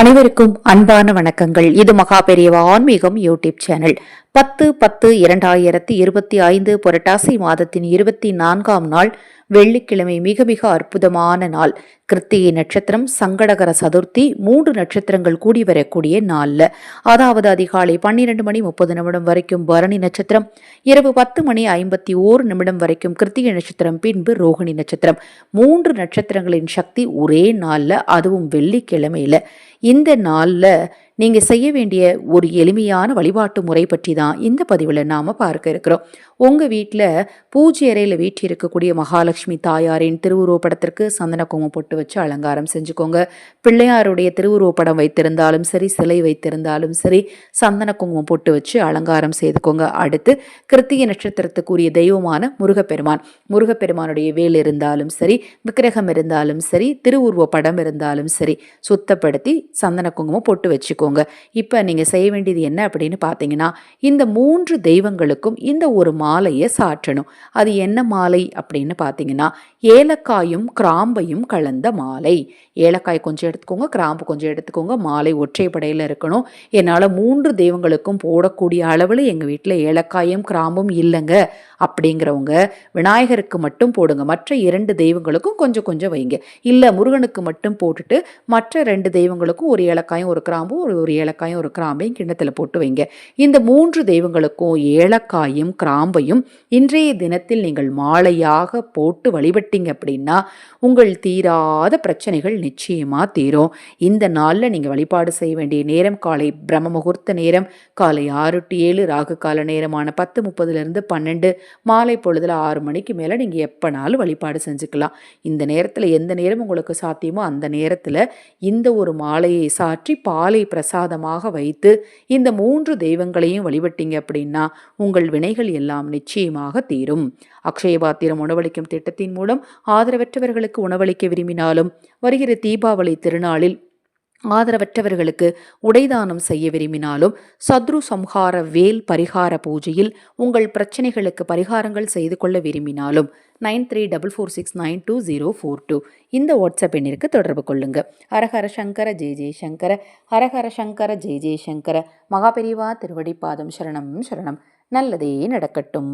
அனைவருக்கும் அன்பான வணக்கங்கள். இது மகா பெரியவா ஆன்மீகம் யூடியூப் சேனல். பத்து பத்து இரண்டாயிரத்தி இருபத்தி ஐந்து புரட்டாசி மாதத்தின் இருபத்தி நான்காம் நாள் வெள்ளிக்கிழமை மிக மிக அற்புதமான நாள். கிருத்திகை நட்சத்திரம் சங்கடகர சதுர்த்தி மூன்று நட்சத்திரங்கள் கூடி வரக்கூடிய நாளில். அதாவது அதிகாலை பன்னிரண்டு மணி முப்பது நிமிடம் வரைக்கும் பரணி நட்சத்திரம் இரவு பத்து மணி ஐம்பத்தி ஓரு நிமிடம் வரைக்கும் கிருத்திகை நட்சத்திரம் பின்பு ரோகிணி நட்சத்திரம். மூன்று நட்சத்திரங்களின் சக்தி ஒரே நாளில் அதுவும் வெள்ளிக்கிழமையில. இந்த நாளில் நீங்கள் செய்ய வேண்டிய ஒரு எளிமையான வழிபாட்டு முறை பற்றி தான் இந்த பதிவில் நாம் பார்க்க இருக்கிறோம். உங்கள் வீட்டில் பூஜை அறையில் வீட்டில் இருக்கக்கூடிய மகாலட்சுமி தாயாரின் திருவுருவப்படத்திற்கு சந்தன குங்குமம் போட்டு வச்சு அலங்காரம் செஞ்சுக்கோங்க. பிள்ளையாருடைய திருவுருவப்படம் வைத்திருந்தாலும் சரி சிலை வைத்திருந்தாலும் சரி சந்தன குங்குமம் பொட்டு வச்சு அலங்காரம் செய்துக்கோங்க. அடுத்து கிருத்திகை நட்சத்திரத்துக்குரிய தெய்வமான முருகப்பெருமான். முருகப்பெருமானுடைய வேல் இருந்தாலும் சரி விக்கிரகம் இருந்தாலும் சரி திருவுருவ படம் இருந்தாலும் சரி சுத்தப்படுத்தி சந்தன குங்குமம் பொட்டு வச்சுக்கோங்க. இப்போ நீங்கள் செய்ய வேண்டியது என்ன அப்படின்னு பார்த்தீங்கன்னா இந்த மூன்று தெய்வங்களுக்கும் இந்த ஒரு மாலையை சாற்றணும். அது என்ன மாலை அப்படின்னு பார்த்தீங்கன்னா ஏலக்காயும் கிராம்பையும் கலந்த மாலை. ஏலக்காய் கொஞ்சம் எடுத்துக்கோங்க கிராம்பு கொஞ்சம் எடுத்துக்கோங்க மாலை ஒற்றைப்படையில் இருக்கணும். என்னால் மூன்று தெய்வங்களுக்கும் போடக்கூடிய அளவில் எங்கள் வீட்டில் ஏலக்காயும் கிராம்பும் இல்லைங்க. அப்படிங்கிறவங்க விநாயகருக்கு மட்டும் போடுங்க. மற்ற இரண்டு தெய்வங்களுக்கும் கொஞ்சம் கொஞ்சம் வைங்க. இல்லை முருகனுக்கு மட்டும் போட்டுட்டு மற்ற ரெண்டு தெய்வங்களுக்கும் ஒரு ஏலக்காயும் ஒரு கிராம்பும் ஒரு ஒரு ஏலக்காயும் ஒரு கிராம்பையும் கிண்ணத்தில் போட்டு வைங்க. இந்த மூன்று தெய்வங்களுக்கும் ஏலக்காயும் கிராம்பையும் இன்றைய தினத்தில் நீங்கள் மாலையாக போட்டு வழிபட்டீங்க அப்படின்னா உங்கள் தீரா தீராத பிரச்சனைகள் நிச்சயமாக தீரும். இந்த நாளில் நீங்கள் வழிபாடு செய்ய வேண்டிய நேரம் காலை பிரம்ம முகூர்த்த நேரம் காலை ஆறு டு ஏழு ராகு கால நேரமான பத்து முப்பதுலேருந்து பன்னெண்டு மாலை பொழுதுல ஆறு மணிக்கு மேலே நீங்கள் எப்போனாலும் வழிபாடு செஞ்சுக்கலாம். இந்த நேரத்தில் எந்த நேரம் உங்களுக்கு சாத்தியமோ அந்த நேரத்தில் இந்த ஒரு மாலையை சாற்றி பாலை பிரசாதமாக வைத்து இந்த மூன்று தெய்வங்களையும் வழிபட்டீங்க அப்படின்னா உங்கள் வினைகள் எல்லாம் நிச்சயமாக தீரும். அக்ஷய பாத்திரம் உணவளிக்கும் திட்டத்தின் மூலம் ஆதரவற்றவர்களுக்கு உணவளிக்க கூறினாலும் வருகிற தீபாவளி திருநாளில் ஆதரவற்றவர்களுக்கு உடைதானம் செய்ய விரும்பினாலும் சத்ரு சம்ஹார வேல் பரிகார பூஜையில் உங்கள் பிரச்சனைகளுக்கு பரிகாரங்கள் செய்து கொள்ள விரும்பினாலும் nine three double four six nine two zero four two இந்த வாட்ஸ்அப் எண்ணிற்கு தொடர்பு கொள்ளுங்க. ஹரஹர சங்கர ஜெய ஜெய சங்கர ஹரஹர சங்கர ஜெய ஜெய சங்கர. மகாபெரிவா திருவடிப்பாதம் சரணம் சரணம். நல்லதே நடக்கட்டும்.